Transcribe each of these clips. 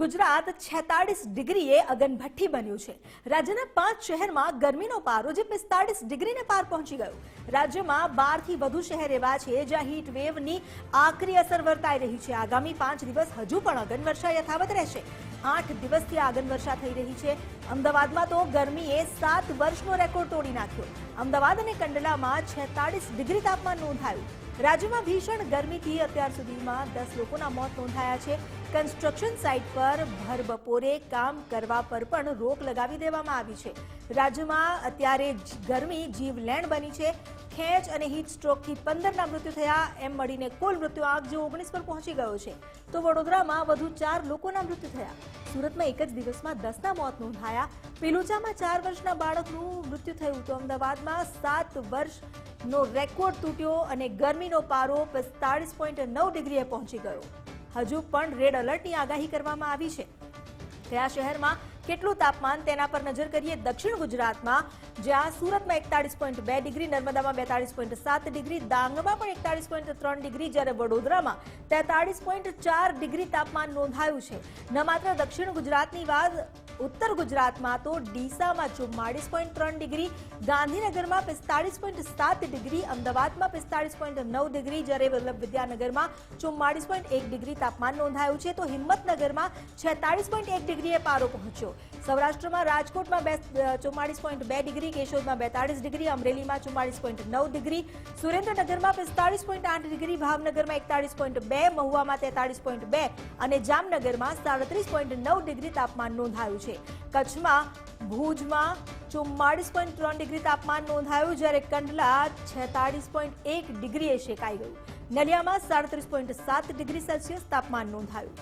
ગુજરાત છેતાળીસ ડિગ્રીએ અગનભઠ્ઠી બન્યું છે. રાજ્યના પાંચ શહેરમાં ગરમીનો પારો જે પિસ્તાળીસ ડિગ્રીને પાર પહોંચી ગયો. રાજ્યમાં બારથી વધુ શહેર એવા છે જ્યાં હીટ વેવની આકરી અસર વર્તાઈ રહી છે. આગામી પાંચ દિવસ હજુ પણ અગનવર્ષા યથાવત રહેશે. આઠ દિવસથી આગન વર્ષા થઈ રહી છે. અમદાવાદમાં તો ગરમીએ સાત વર્ષનો રેકોર્ડ તોડી નાખ્યો. અમદાવાદ અને કંડલામાં છેતાળીસ ડિગ્રી તાપમાન નોંધાયું. રાજ્યમાં ભીષણ ગરમીથી અત્યાર સુધીમાં દસ લોકોના મોત નોંધાયા છે. કન્સ્ટ્રક્શન સાઇટ પર ભર બપોરે કામ કરવા પર પણ રોક લગાવી દેવામાં આવી છે. રાજ્યમાં અત્યારે ગરમી જીવલેણ બની છે. ખેંચ અને હીટ સ્ટ્રોકથી પંદરના મૃત્યુ થયા. એમ મળીને કુલ મૃત્યુ આંક જે ઓગણીસ પર પહોંચી ગયો છે. તો વડોદરામાં વધુ ચાર લોકોના મૃત્યુ થયા. સુરતમાં એક જ દિવસમાં દસના મોત નોંધાયા. પીલુચામાં ચાર વર્ષના બાળકનું મૃત્યુ થયું તો અમદાવાદમાં સાત વર્ષનો રેકોર્ડ તૂટ્યો અને ગરમીનો પારો પિસ્તાળીસ પોઈન્ટ નવ ડિગ્રીએ પહોંચી ગયો. હજુ પણ રેડ એલર્ટની આગાહી કરવામાં આવી છે. કયા શહેરમાં કેટલું તાપમાન? તેના પર નજર કરીએ દક્ષિણ ગુજરાતમાં, જ્યાં સુરતમાં એકતાળીસ પોઈન્ટ બે ડિગ્રી, નર્મદામાં બેતાળીસ પોઈન્ટ સાત ડિગ્રી, ડાંગમાં પણ એકતાળીસ પોઈન્ટ ત્રણ ડિગ્રી, જ્યારે વડોદરામાં તેતાળીસ પોઈન્ટ ચાર ડિગ્રી તાપમાન નોંધાયું છે. ન માત્ર દક્ષિણ ગુજરાતની વાત ઉત્તર ગુજરાતમાં તો ડીસામાં ચુમ્માળીસ પોઈન્ટ ત્રણ ડિગ્રી, ગાંધીનગરમાં પિસ્તાળીસ પોઈન્ટ સાત ડિગ્રી, અમદાવાદમાં પિસ્તાળીસ પોઈન્ટ નવ ડિગ્રી. જ્યારે વલ્લભ વિદ્યાનગરમાં ચુમ્માળીસ પોઈન્ટ એક ડિગ્રી તાપમાન નોંધાયું છે, તો હિંમતનગરમાં છેતાળીસ પોઈન્ટ એક ડિગ્રીએ પારો પહોંચ્યો. સૌરાષ્ટ્રમાં રાજકોટમાં બે ચુમ્માળીસ પોઈન્ટ બે ડિગ્રી, કેશોદમાં બેતાળીસ ડિગ્રી, અમરેલીમાં ચુમ્માળીસ પોઈન્ટ નવ ડિગ્રી, સુરેન્દ્રનગરમાં પિસ્તાળીસ પોઈન્ટ આઠ ડિગ્રી, ભાવનગરમાં એકતાળીસ પોઈન્ટ બે, મહુવામાં તેતાળીસ પોઈન્ટ બે અને જામનગરમાં સાડત્રીસ પોઈન્ટ નવ ડિગ્રી તાપમાન નોંધાયું છે. કચ્છમાં, ભુજમાં ચુમ્માળીસ પોઈન્ટ ત્રણ ડિગ્રી તાપમાન નોંધાયું જ્યારે કંડલા છેતાળીસ પોઈન્ટ એક ડિગ્રીએ શેકાઈ ગયું. નલિયામાં સાડત્રીસ પોઈન્ટ સાત ડિગ્રી સેલ્સિયસ તાપમાન નોંધાયું.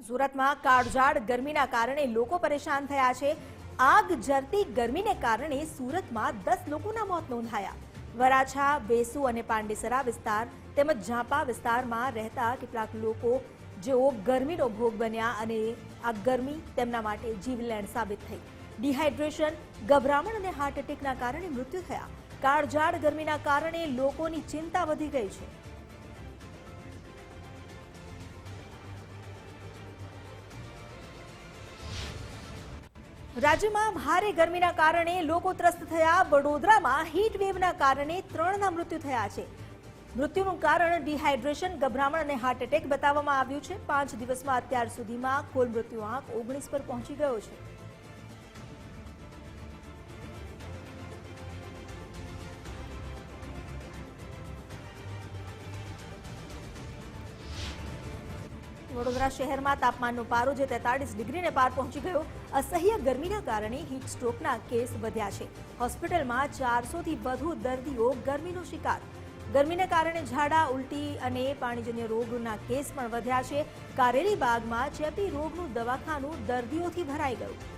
સુરતમાં કાળઝાળ ગરમીના કારણે લોકો પરેશાન થયા છે. આગ જરતી ગરમીને કારણે સુરતમાં દસ લોકોના મોત નોંધાયા. વરાછા, વેસુ અને પાંડેસરા વિસ્તાર તેમજ ઝાંપા વિસ્તારમાં રહેતા કેટલાક લોકો જેઓ ગરમીનો ભોગ બન્યા અને આ ગરમી તેમના માટે જીવલેણ સાબિત થઈ. ડિહાઇડ્રેશન, ગભરામણ અને હાર્ટ એટેકના કારણે મૃત્યુ થયા. કાળઝાળ ગરમીના કારણે લોકોની ચિંતા વધી ગઈ છે. રાજ્યમાં ભારે ગરમીના કારણે લોકો ત્રસ્ત થયા. વડોદરામાં હીટ વેવના કારણે ત્રણના મૃત્યુ થયા છે. મૃત્યુનું કારણ ડિહાઇડ્રેશન ગભરામણ અને હાર્ટ એટેક બતાવવામાં આવ્યું છે. પાંચ દિવસમાં અત્યાર સુધીમાં કુલ મૃત્યુ આંક ઓગણીસ પર પહોંચી ગયો છે. વડોદરા શહેરમાં તાપમાનનો પારો જે તેતાળીસ ડિગ્રીને પાર પહોંચી ગયો. અસહ્ય ગરમીના કારણે હીટ સ્ટ્રોકના કેસ વધ્યા છે. હોસ્પિટલમાં ચારસોથી વધુ દર્દીઓ ગરમીનો શિકાર. ગરમીને કારણે ઝાડા, ઉલટી અને પાણીજન્ય રોગના કેસ પણ વધ્યા છે. કારેલી બાગમાં ચેપી રોગનું દવાખાનું દર્દીઓથી ભરાઈ ગયું.